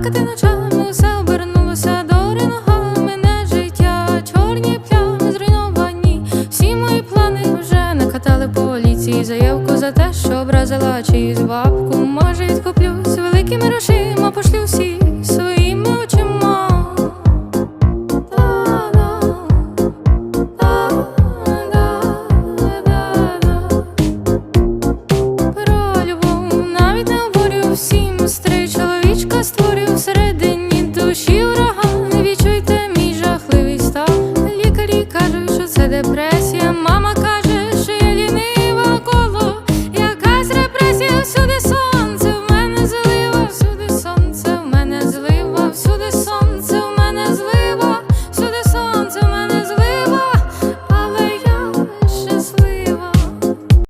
плакати ночами, все обернулося до ногами мене життя, чорні плями зруйновані. Всі мої плани вже накатали поліції. Заявку за те, що образила чиюсь бабку. Може, відкуплюсь великими грошима, пошлю всі бурю всередині душі ураган. Відчуйте мій жахливий стан. Лікарі кажуть, що це депресія.